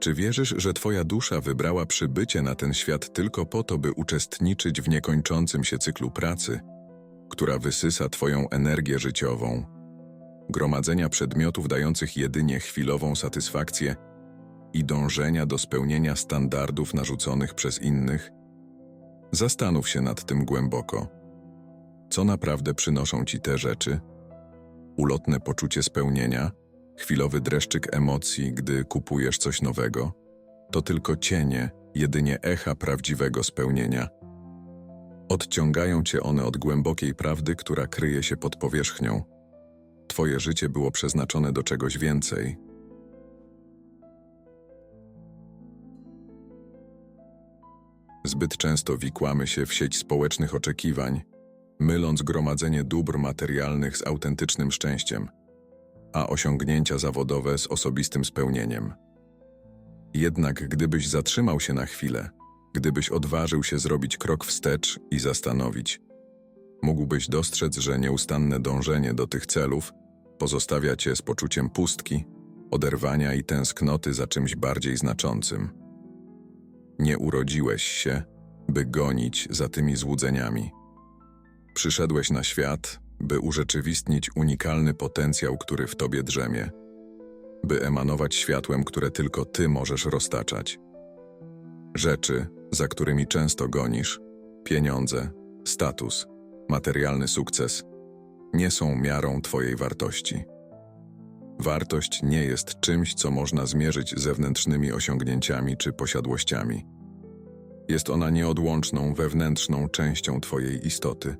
Czy wierzysz, że Twoja dusza wybrała przybycie na ten świat tylko po to, by uczestniczyć w niekończącym się cyklu pracy, która wysysa Twoją energię życiową, gromadzenia przedmiotów dających jedynie chwilową satysfakcję i dążenia do spełnienia standardów narzuconych przez innych? Zastanów się nad tym głęboko. Co naprawdę przynoszą Ci te rzeczy? Ulotne poczucie spełnienia, chwilowy dreszczyk emocji, gdy kupujesz coś nowego, to tylko cienie, jedynie echa prawdziwego spełnienia. Odciągają cię one od głębokiej prawdy, która kryje się pod powierzchnią. Twoje życie było przeznaczone do czegoś więcej. Zbyt często wikłamy się w sieć społecznych oczekiwań, myląc gromadzenie dóbr materialnych z autentycznym szczęściem, a osiągnięcia zawodowe z osobistym spełnieniem. Jednak gdybyś zatrzymał się na chwilę, gdybyś odważył się zrobić krok wstecz i zastanowić, mógłbyś dostrzec, że nieustanne dążenie do tych celów pozostawia cię z poczuciem pustki, oderwania i tęsknoty za czymś bardziej znaczącym. Nie urodziłeś się, by gonić za tymi złudzeniami. Przyszedłeś na świat, by urzeczywistnić unikalny potencjał, który w tobie drzemie, by emanować światłem, które tylko ty możesz roztaczać. Rzeczy, za którymi często gonisz, pieniądze, status, materialny sukces, nie są miarą twojej wartości. Wartość nie jest czymś, co można zmierzyć zewnętrznymi osiągnięciami czy posiadłościami. Jest ona nieodłączną wewnętrzną częścią twojej istoty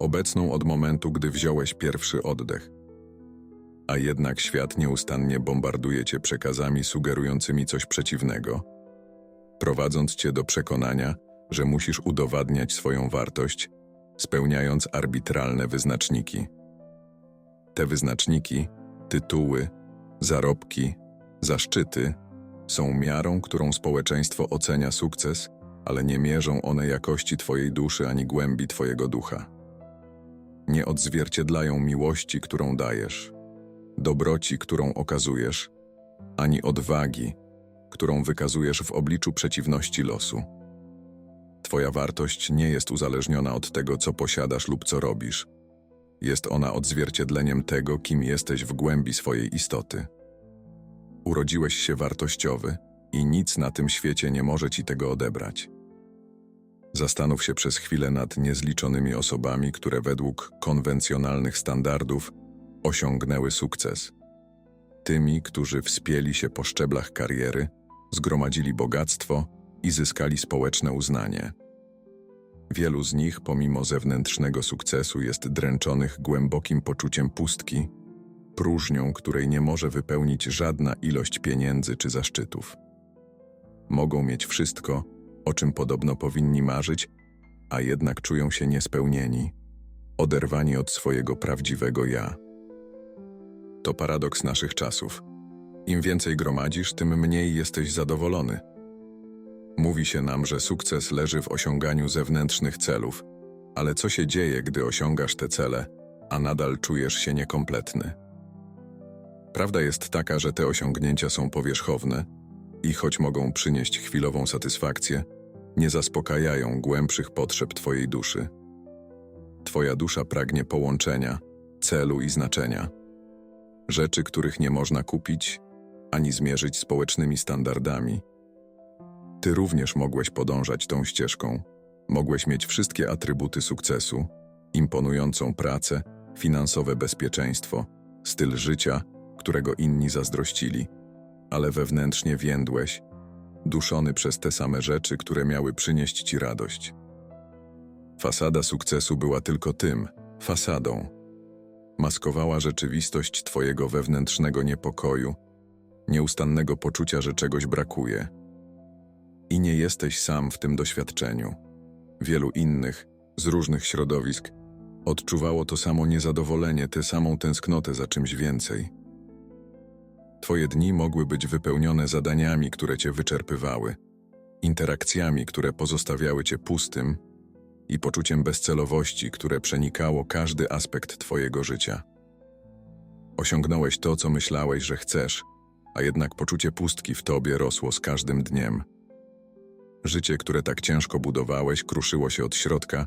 obecną od momentu, gdy wziąłeś pierwszy oddech. A jednak świat nieustannie bombarduje cię przekazami sugerującymi coś przeciwnego, prowadząc cię do przekonania, że musisz udowadniać swoją wartość, spełniając arbitralne wyznaczniki. Te wyznaczniki, tytuły, zarobki, zaszczyty są miarą, którą społeczeństwo ocenia sukces, ale nie mierzą one jakości Twojej duszy ani głębi Twojego ducha nie odzwierciedlają miłości, którą dajesz, dobroci, którą okazujesz, ani odwagi, którą wykazujesz w obliczu przeciwności losu. Twoja wartość nie jest uzależniona od tego, co posiadasz lub co robisz. Jest ona odzwierciedleniem tego, kim jesteś w głębi swojej istoty. Urodziłeś się wartościowy i nic na tym świecie nie może ci tego odebrać. Zastanów się przez chwilę nad niezliczonymi osobami, które według konwencjonalnych standardów osiągnęły sukces. Tymi, którzy wspięli się po szczeblach kariery, zgromadzili bogactwo i zyskali społeczne uznanie. Wielu z nich, pomimo zewnętrznego sukcesu, jest dręczonych głębokim poczuciem pustki, próżnią, której nie może wypełnić żadna ilość pieniędzy czy zaszczytów. Mogą mieć wszystko, o czym podobno powinni marzyć, a jednak czują się niespełnieni, oderwani od swojego prawdziwego ja. To paradoks naszych czasów. Im więcej gromadzisz, tym mniej jesteś zadowolony. Mówi się nam, że sukces leży w osiąganiu zewnętrznych celów, ale co się dzieje, gdy osiągasz te cele, a nadal czujesz się niekompletny? Prawda jest taka, że te osiągnięcia są powierzchowne i choć mogą przynieść chwilową satysfakcję, nie zaspokajają głębszych potrzeb Twojej duszy. Twoja dusza pragnie połączenia, celu i znaczenia. Rzeczy, których nie można kupić ani zmierzyć społecznymi standardami. Ty również mogłeś podążać tą ścieżką. Mogłeś mieć wszystkie atrybuty sukcesu, imponującą pracę, finansowe bezpieczeństwo, styl życia, którego inni zazdrościli, ale wewnętrznie więdłeś, duszony przez te same rzeczy, które miały przynieść ci radość. Fasada sukcesu była tylko tym, fasadą. Maskowała rzeczywistość twojego wewnętrznego niepokoju, nieustannego poczucia, że czegoś brakuje. I nie jesteś sam w tym doświadczeniu. Wielu innych, z różnych środowisk, odczuwało to samo niezadowolenie, tę samą tęsknotę za czymś więcej – Twoje dni mogły być wypełnione zadaniami, które cię wyczerpywały, interakcjami, które pozostawiały cię pustym i poczuciem bezcelowości, które przenikało każdy aspekt Twojego życia. Osiągnąłeś to, co myślałeś, że chcesz, a jednak poczucie pustki w tobie rosło z każdym dniem. Życie, które tak ciężko budowałeś, kruszyło się od środka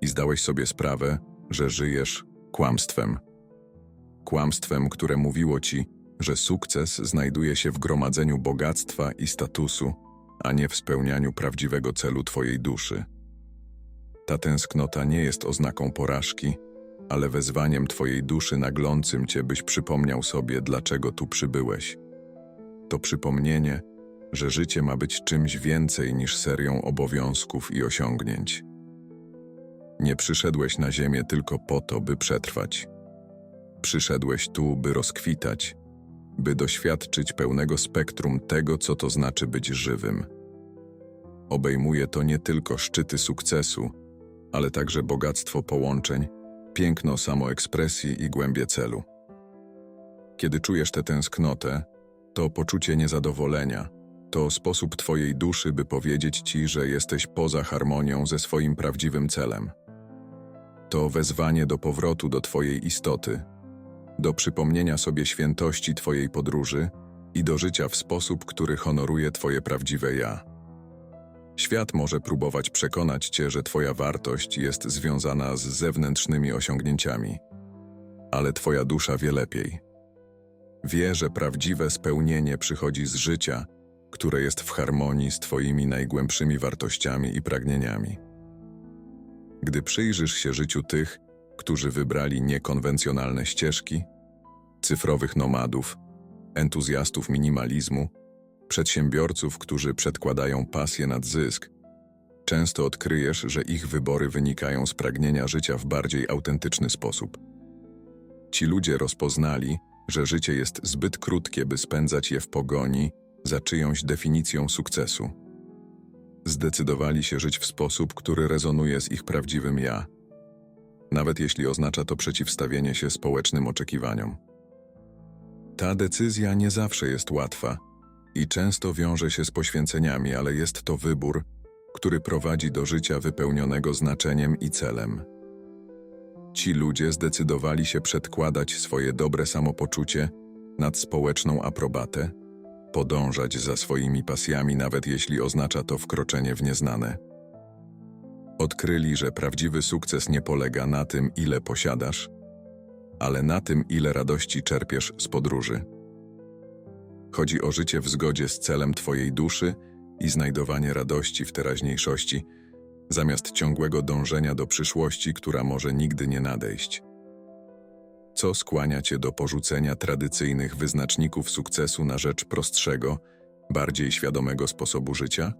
i zdałeś sobie sprawę, że żyjesz kłamstwem. Kłamstwem, które mówiło ci, że sukces znajduje się w gromadzeniu bogactwa i statusu, a nie w spełnianiu prawdziwego celu twojej duszy. Ta tęsknota nie jest oznaką porażki, ale wezwaniem twojej duszy naglącym cię, byś przypomniał sobie, dlaczego tu przybyłeś. To przypomnienie, że życie ma być czymś więcej niż serią obowiązków i osiągnięć. Nie przyszedłeś na ziemię tylko po to, by przetrwać. Przyszedłeś tu, by rozkwitać, by doświadczyć pełnego spektrum tego, co to znaczy być żywym. Obejmuje to nie tylko szczyty sukcesu, ale także bogactwo połączeń, piękno samoekspresji i głębie celu. Kiedy czujesz tę tęsknotę, to poczucie niezadowolenia, to sposób Twojej duszy, by powiedzieć Ci, że jesteś poza harmonią ze swoim prawdziwym celem. To wezwanie do powrotu do Twojej istoty, do przypomnienia sobie świętości Twojej podróży i do życia w sposób, który honoruje Twoje prawdziwe ja. Świat może próbować przekonać Cię, że Twoja wartość jest związana z zewnętrznymi osiągnięciami, ale Twoja dusza wie lepiej. Wie, że prawdziwe spełnienie przychodzi z życia, które jest w harmonii z Twoimi najgłębszymi wartościami i pragnieniami. Gdy przyjrzysz się życiu tych, którzy wybrali niekonwencjonalne ścieżki, cyfrowych nomadów, entuzjastów minimalizmu, przedsiębiorców, którzy przedkładają pasję nad zysk, często odkryjesz, że ich wybory wynikają z pragnienia życia w bardziej autentyczny sposób. Ci ludzie rozpoznali, że życie jest zbyt krótkie, by spędzać je w pogoni za czyjąś definicją sukcesu. Zdecydowali się żyć w sposób, który rezonuje z ich prawdziwym ja, nawet jeśli oznacza to przeciwstawienie się społecznym oczekiwaniom. Ta decyzja nie zawsze jest łatwa i często wiąże się z poświęceniami, ale jest to wybór, który prowadzi do życia wypełnionego znaczeniem i celem. Ci ludzie zdecydowali się przedkładać swoje dobre samopoczucie nad społeczną aprobatę, podążać za swoimi pasjami, nawet jeśli oznacza to wkroczenie w nieznane. Odkryli, że prawdziwy sukces nie polega na tym, ile posiadasz, ale na tym, ile radości czerpiesz z podróży. Chodzi o życie w zgodzie z celem Twojej duszy i znajdowanie radości w teraźniejszości, zamiast ciągłego dążenia do przyszłości, która może nigdy nie nadejść. Co skłania Cię do porzucenia tradycyjnych wyznaczników sukcesu na rzecz prostszego, bardziej świadomego sposobu życia?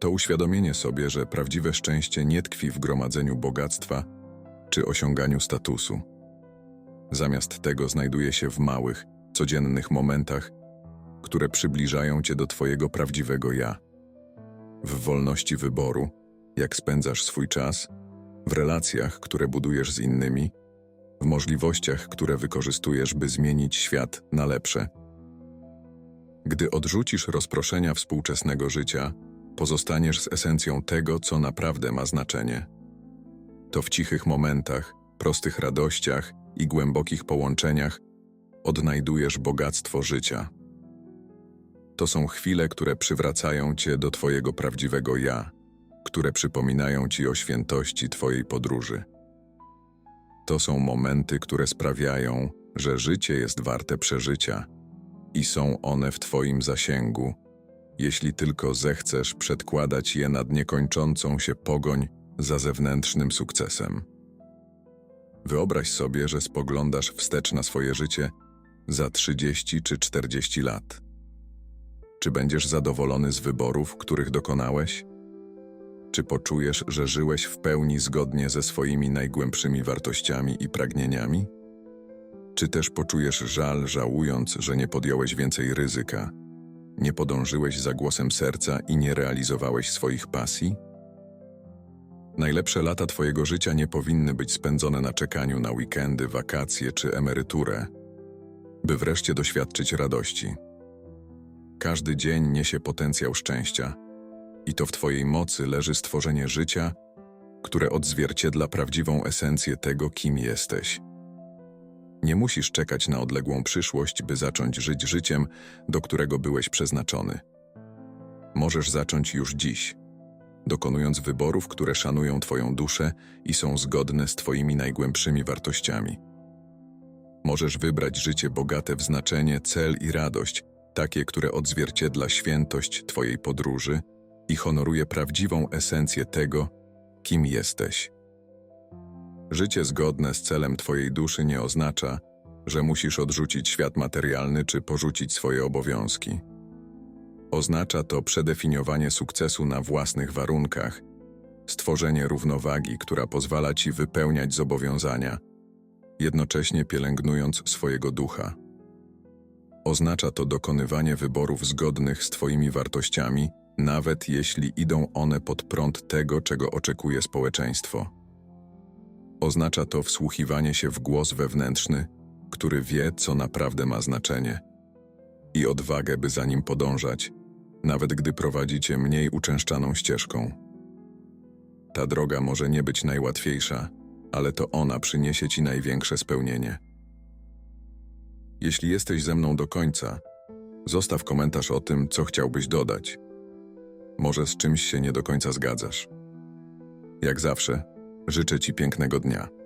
To uświadomienie sobie, że prawdziwe szczęście nie tkwi w gromadzeniu bogactwa czy osiąganiu statusu. Zamiast tego znajduje się w małych, codziennych momentach, które przybliżają Cię do Twojego prawdziwego ja. W wolności wyboru, jak spędzasz swój czas, w relacjach, które budujesz z innymi, w możliwościach, które wykorzystujesz, by zmienić świat na lepsze. Gdy odrzucisz rozproszenia współczesnego życia, pozostaniesz z esencją tego, co naprawdę ma znaczenie. To w cichych momentach, prostych radościach i głębokich połączeniach odnajdujesz bogactwo życia. To są chwile, które przywracają cię do Twojego prawdziwego ja, które przypominają ci o świętości Twojej podróży. To są momenty, które sprawiają, że życie jest warte przeżycia i są one w Twoim zasięgu, jeśli tylko zechcesz przedkładać je nad niekończącą się pogoń za zewnętrznym sukcesem. Wyobraź sobie, że spoglądasz wstecz na swoje życie za 30 czy 40 lat. Czy będziesz zadowolony z wyborów, których dokonałeś? Czy poczujesz, że żyłeś w pełni zgodnie ze swoimi najgłębszymi wartościami i pragnieniami? Czy też poczujesz żal, żałując, że nie podjąłeś więcej ryzyka, nie podążyłeś za głosem serca i nie realizowałeś swoich pasji? Najlepsze lata Twojego życia nie powinny być spędzone na czekaniu na weekendy, wakacje czy emeryturę, by wreszcie doświadczyć radości. Każdy dzień niesie potencjał szczęścia i to w Twojej mocy leży stworzenie życia, które odzwierciedla prawdziwą esencję tego, kim jesteś. Nie musisz czekać na odległą przyszłość, by zacząć żyć życiem, do którego byłeś przeznaczony. Możesz zacząć już dziś, dokonując wyborów, które szanują Twoją duszę i są zgodne z Twoimi najgłębszymi wartościami. Możesz wybrać życie bogate w znaczenie, cel i radość, takie, które odzwierciedla świętość Twojej podróży i honoruje prawdziwą esencję tego, kim jesteś. Życie zgodne z celem Twojej duszy nie oznacza, że musisz odrzucić świat materialny czy porzucić swoje obowiązki. Oznacza to przedefiniowanie sukcesu na własnych warunkach, stworzenie równowagi, która pozwala Ci wypełniać zobowiązania, jednocześnie pielęgnując swojego ducha. Oznacza to dokonywanie wyborów zgodnych z Twoimi wartościami, nawet jeśli idą one pod prąd tego, czego oczekuje społeczeństwo. Oznacza to wsłuchiwanie się w głos wewnętrzny, który wie, co naprawdę ma znaczenie, i odwagę, by za nim podążać, nawet gdy prowadzicie mniej uczęszczaną ścieżką. Ta droga może nie być najłatwiejsza, ale to ona przyniesie ci największe spełnienie. Jeśli jesteś ze mną do końca, zostaw komentarz o tym, co chciałbyś dodać. Może z czymś się nie do końca zgadzasz. Jak zawsze, życzę Ci pięknego dnia.